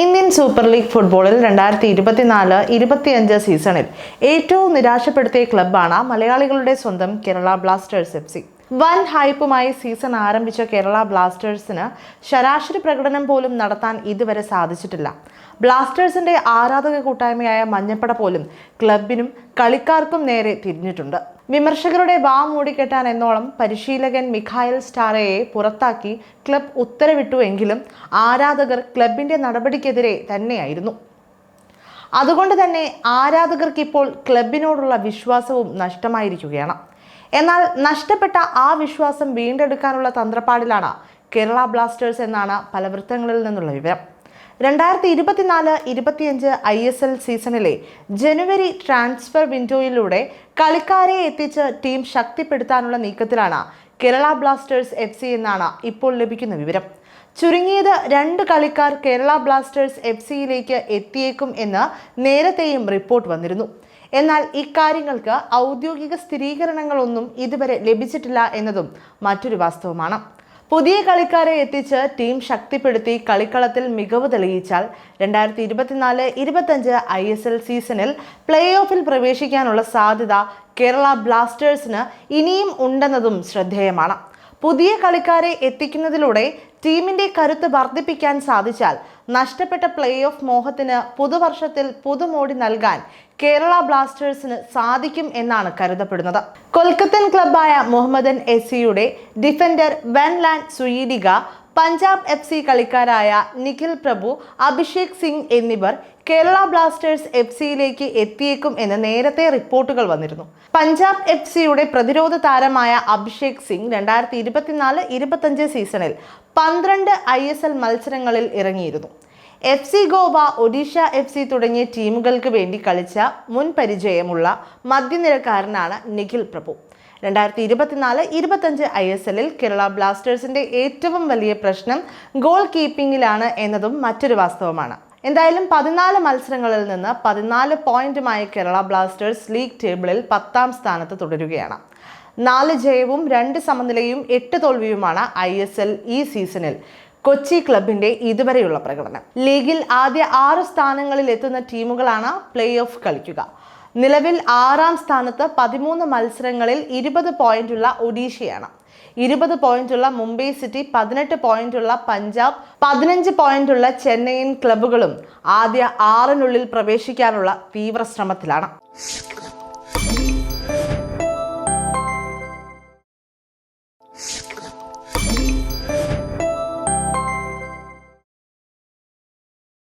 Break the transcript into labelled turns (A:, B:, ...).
A: Indian super league ഫുട്ബോളിൽ രണ്ടായിരത്തി ഇരുപത്തിനാല് ഇരുപത്തിയഞ്ച് സീസണിൽ ഏറ്റവും നിരാശപ്പെടുത്തിയ ക്ലബ്ബാണ് മലയാളികളുടെ സ്വന്തം കേരള ബ്ലാസ്റ്റേഴ്സ് എഫ് സി. വൻ ഹൈപ്പുമായി സീസൺ ആരംഭിച്ച കേരള ബ്ലാസ്റ്റേഴ്സിന് ശരാശരി പ്രകടനം പോലും നടത്താൻ ഇതുവരെ സാധിച്ചിട്ടില്ല. ബ്ലാസ്റ്റേഴ്സിന്റെ ആരാധക കൂട്ടായ്മയായ മഞ്ഞപ്പട പോലും ക്ലബിനും കളിക്കാർക്കും നേരെ തിരിഞ്ഞിട്ടുണ്ട്. വിമർശകരുടെ വാ മൂടിക്കെട്ടാൻ എന്നോളം പരിശീലകൻ മിഖായൽ സ്റ്റാറയെ പുറത്താക്കി ക്ലബ് ഉത്തരവിട്ടുവെങ്കിലും ആരാധകർ ക്ലബിന്റെ നടപടിക്കെതിരെ തന്നെയായിരുന്നു. അതുകൊണ്ട് തന്നെ ആരാധകർക്ക് ഇപ്പോൾ ക്ലബിനോടുള്ള വിശ്വാസവും നഷ്ടമായിരിക്കുകയാണ്. എന്നാൽ നഷ്ടപ്പെട്ട ആ വിശ്വാസം വീണ്ടെടുക്കാനുള്ള തന്ത്രപ്പാടിലാണ് കേരള ബ്ലാസ്റ്റേഴ്സ് എന്നാണ് പല വൃത്തങ്ങളിൽ നിന്നുള്ള വിവരം. രണ്ടായിരത്തി ഇരുപത്തിനാല് ഇരുപത്തിയഞ്ച് ഐ എസ് എൽ സീസണിലെ ജനുവരി ട്രാൻസ്ഫർ വിൻഡോയിലൂടെ കളിക്കാരെ എത്തിച്ച് ടീം ശക്തിപ്പെടുത്താനുള്ള നീക്കത്തിലാണ് കേരള ബ്ലാസ്റ്റേഴ്സ് എഫ് സി എന്നാണ് ഇപ്പോൾ ലഭിക്കുന്ന വിവരം. ചുരുങ്ങിയത് രണ്ട് കളിക്കാർ കേരള ബ്ലാസ്റ്റേഴ്സ് എഫ് സിയിലേക്ക് എത്തിയേക്കും എന്ന് നേരത്തെയും റിപ്പോർട്ട് വന്നിരുന്നു. എന്നാൽ ഇക്കാര്യങ്ങൾക്ക് ഔദ്യോഗിക സ്ഥിരീകരണങ്ങളൊന്നും ഇതുവരെ ലഭിച്ചിട്ടില്ല എന്നതും മറ്റൊരു വാസ്തവമാണ്. പുതിയ കളിക്കാരെ എത്തിച്ച് ടീം ശക്തിപ്പെടുത്തി കളിക്കളത്തിൽ മികവ് തെളിയിച്ചാൽ രണ്ടായിരത്തി ഇരുപത്തിനാല് ഇരുപത്തഞ്ച് ഐ എസ് എൽ സീസണിൽ പ്ലേ ഓഫിൽ പ്രവേശിക്കാനുള്ള സാധ്യത കേരള ബ്ലാസ്റ്റേഴ്സിന് ഇനിയും ഉണ്ടെന്നതും ശ്രദ്ധേയമാണ്. പുതിയ കളിക്കാരെ എത്തിക്കുന്നതിലൂടെ ടീമിന്റെ കരുത്ത് വർദ്ധിപ്പിക്കാൻ സാധിച്ചാൽ നഷ്ടപ്പെട്ട പ്ലേ ഓഫ് മോഹത്തിന് പുതുവർഷത്തിൽ പുതുമോടി നൽകാൻ കേരള ബ്ലാസ്റ്റേഴ്സിന് സാധിക്കും എന്നാണ് കരുതപ്പെടുന്നത്. കൊൽക്കത്തൻ ക്ലബായ മുഹമ്മദൻ എസ് സിയുടെ ഡിഫൻഡർ വെൻലാൻഡ് സുയീഡിക പഞ്ചാബ് എഫ് സി കളിക്കാരായ നിഖിൽ പ്രഭു അഭിഷേക് സിംഗ് എന്നിവർ കേരള ബ്ലാസ്റ്റേഴ്സ് എഫ് സിയിലേക്ക് എത്തിയേക്കും എന്ന് നേരത്തെ റിപ്പോർട്ടുകൾ വന്നിരുന്നു. പഞ്ചാബ് എഫ് സിയുടെ പ്രതിരോധ താരമായ അഭിഷേക് സിംഗ് രണ്ടായിരത്തി ഇരുപത്തിനാല് ഇരുപത്തഞ്ച് സീസണിൽ പന്ത്രണ്ട് ഐ എസ് എൽ മത്സരങ്ങളിൽ ഇറങ്ങിയിരുന്നു. F C Goa Odisha F C തുടങ്ങിയ ടീമുകൾക്ക് വേണ്ടി കളിച്ച മുൻ പരിചയമുള്ള മധ്യനിരക്കാരനാണ് നിഖിൽ പ്രഭു. രണ്ടായിരത്തി ഇരുപത്തിനാല് ഇരുപത്തഞ്ച് ഐ എസ് എല്ലിൽ കേരള ബ്ലാസ്റ്റേഴ്സിന്റെ ഏറ്റവും വലിയ പ്രശ്നം ഗോൾ കീപ്പിംഗിലാണ് എന്നതും മറ്റൊരു വാസ്തവമാണ്. എന്തായാലും പതിനാല് മത്സരങ്ങളിൽ നിന്ന് പതിനാല് പോയിന്റുമായി കേരള ബ്ലാസ്റ്റേഴ്സ് ലീഗ് ടേബിളിൽ പത്താം സ്ഥാനത്ത് തുടരുകയാണ്. നാല് ജയവും രണ്ട് സമനിലയും എട്ട് തോൽവിയുമാണ് ഐ എസ് എൽ ഈ സീസണിൽ കൊച്ചി ക്ലബിന്റെ ഇതുവരെയുള്ള പ്രകടനം. ലീഗിൽ ആദ്യ ആറ് സ്ഥാനങ്ങളിൽ എത്തുന്ന ടീമുകളാണ് പ്ലേ ഓഫ് കളിക്കുക. നിലവിൽ ആറാം സ്ഥാനത്ത് പതിമൂന്ന് മത്സരങ്ങളിൽ ഇരുപത് പോയിന്റുള്ള ഒഡീഷയാണ്. ഇരുപത് പോയിന്റുള്ള മുംബൈ സിറ്റി പതിനെട്ട് പോയിന്റുള്ള പഞ്ചാബ് പതിനഞ്ച് പോയിന്റുള്ള ചെന്നൈയിൻ ക്ലബുകളും ആദ്യ ആറിനുള്ളിൽ പ്രവേശിക്കാനുള്ള തീവ്ര ശ്രമത്തിലാണ്